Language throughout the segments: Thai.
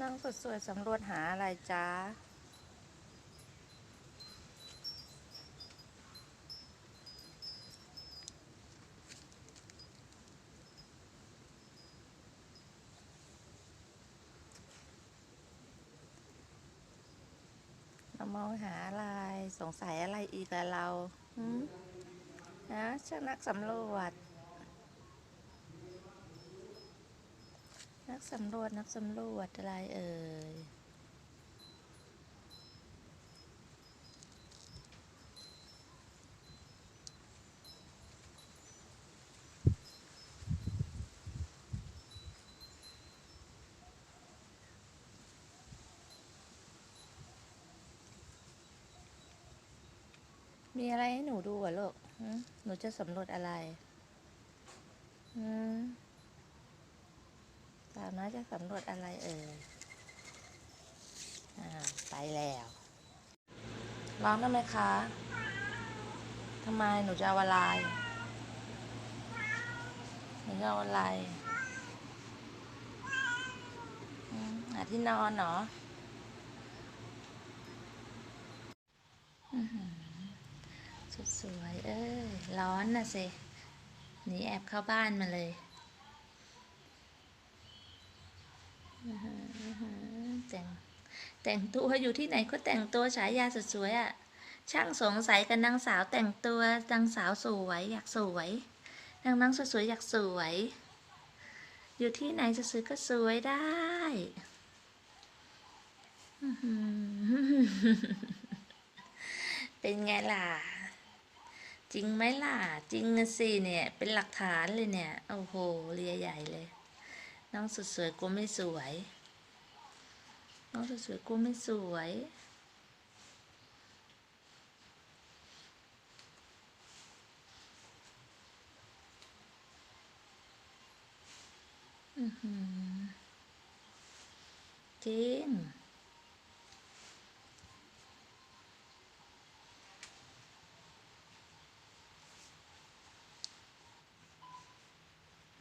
นั่งสวยๆสำรวจหาอะไรจ้าเรามองหาอะไรสงสัยอะไรอีกอะเราหืมนะช่างนักสำรวจ นัก สำรวจนักสำรวจอะไรเอ่ย มีอะไรให้หนูดูอะลูกหืมหนูจะสำรวจอะไร อืม สาวน้อยจะสำรวจอะไรเอ่ยอ่าไปแล้วร้องได้ไหมคะทำไมหนูจะเอาอะไรหนูจะเอาอะไรอืมหาที่นอนเหรออื้อหือสุดสวย เอ้ย ร้อนน่ะสิ หนีแอบเข้าบ้านมาเลย อื้อหืออื้อหือแต่ง แต่งตัวอยู่ที่ไหนก็แต่งตัวฉายาสุดสวยอะ่ะ ช่างสงสัยกันนางสาวแต่งตัวนางสาวสวยอยากสวยนางนางสวยอยากสวย อยู่ที่ไหนจะสวยก็สวยได้เป็นไงล่ะ จริงไหมล่ะ จริงอะสิเนี่ย เป็นหลักฐานเลยเนี่ย โอ้โหเรียใหญ่เลย น้องสุดสวยกูไม่สวย น้องสวยกูไม่สวย อือหือจริง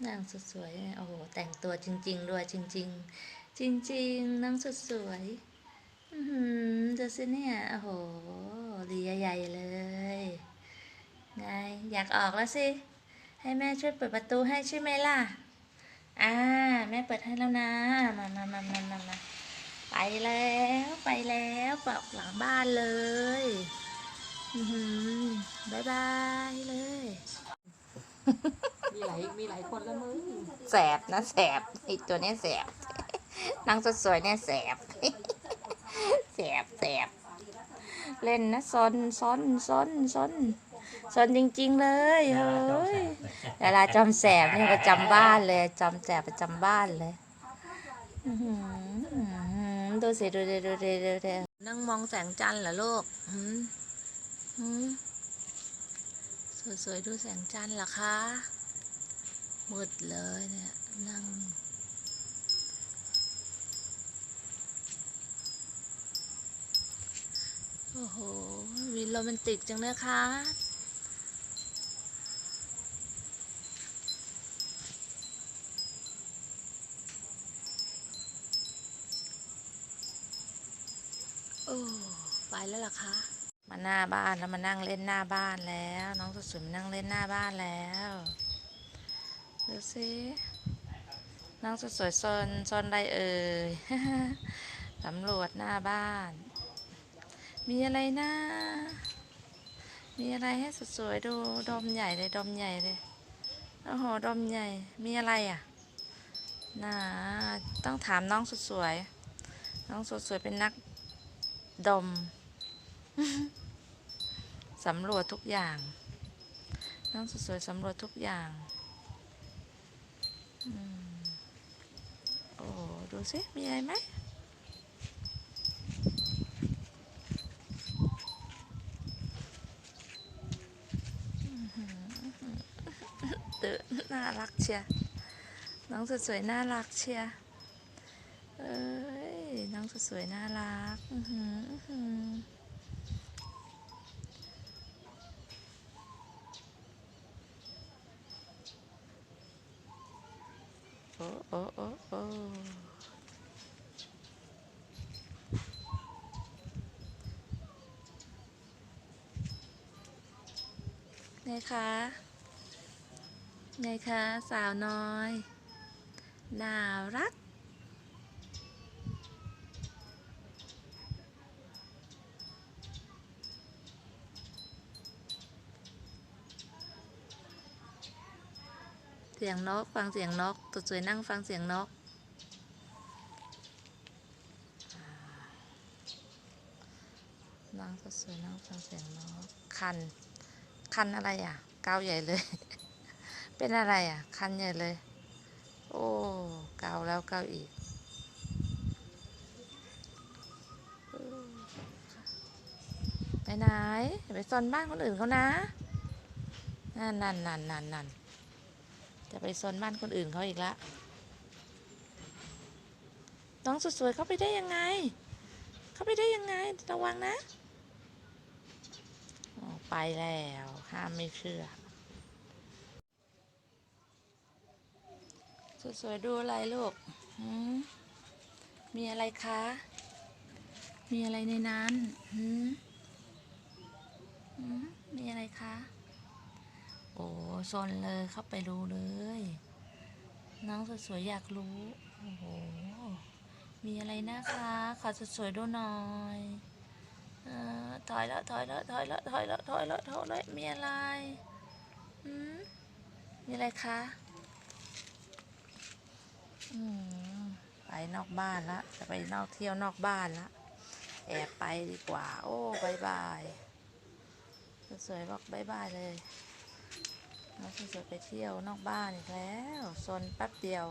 นางสวยเนี่ยโอ้โห แต่งตัวจริง ๆ ด้วยจริง ๆ จริงๆนางสุดสวยอือหือดูสิเนี่ยโอ้โหเรียใหญ่เลย ไง อยากออกแล้วสิ ให้แม่ช่วยเปิดประตูให้ใช่ไหมล่ะ อ่า แม่เปิดให้แล้วนะ มามามามามามาไปแล้วไปแล้วปอกหลังบ้านเลยอือหือบายบายเลย มีหลายมีหลายคนแล้วมึง แสบนะแสบไอตัวเนี้ยแสบ นางสวยๆเนี่ยแสบแสบแสบเล่นนะซนซนซนซนซนจริง ๆ เลยเฮ้ยเวลาจำแสบเนี่ยประจำบ้านเลยจำแสบประจำบ้านเลยอื้อหือดูสิดูดิดูดิดูดินั่งมองแสงจันทร์เหรอลูกหืมหืมสวยๆดูแสงจันทร์เหรอคะมืดเลยเนี่ยนั่ง อ้โหวินโรแมนติกจังเลยคะโอ้ไปแล้วล่ะคะมาหน้าบ้านแล้วมานั่งเล่นหน้าบ้านแล้ว น้องสุดๆมานั่งเล่นหน้าบ้านแล้วดูสินั่งสวยๆโซนโซนใดเอ่ยสำรวจหน้าบ้าน มีอะไรนะมีอะไรให้สวยๆดูดอมใหญ่เลยดอมใหญ่เลยโอ้โหดอมใหญ่ มีอะไรอะน่าต้องถามน้องสวยน้องสวยเป็นนักดมสำรวจทุกอย่าง น้องสวยสำรวจทุกอย่างอโอ้ดูสิมีอะไรไหม น่ารักเชียน้องสวยๆน่ารักเชียเอ้ยน้องสวยๆน่ารักอือหือโอ้โอ้โอ้โอ้นคะ ไงคะสาวน้อย น่ารัก เสียงนก ฟังเสียงนก ตัวสวยนั่งฟังเสียงนก นั่งตัวสวยนั่งฟังเสียงนก คัน คันอะไรอะ เกาใหญ่เลย เป็นอะไรอะ คันใหญ่เลย โอ้เกาแล้วเกาอีก ไปไหน ไปซนบ้านคนอื่นเขานะนั่นนั่นนั่นนั่นนั่นจะไปซนบ้านคนอื่นเขาอีกละน้องสวยๆเขาไปได้ยังไง เขาไปได้ยังไง ระวังนะ ไปแล้ว ห้ามไม่เชื่อ สวยๆดูอะไรลูกหืมมีอะไรคะ มีอะไรในนั้นหืมหืมมีอะไรคะ โอ้ซนเลยเข้าไปรู้เลยน้องสวยๆอยากรู้ โอ้โห มีอะไรนะคะ ขอสวยๆดูหน่อยออถอยแล้วถอยแล้วถอยแล้วถอยแล้วถอยแล้วถอยแล้วมีอะไร อืมมีอะไรคะ ไปนอกบ้านละจะไปนอกเที่ยวนอกบ้านละแอบไปดีกว่า โอ้บายบายสวยๆบอกบายบายเลยน้องสวยๆไปเที่ยวนอกบ้านอีกแล้วโซนแป๊บเดียว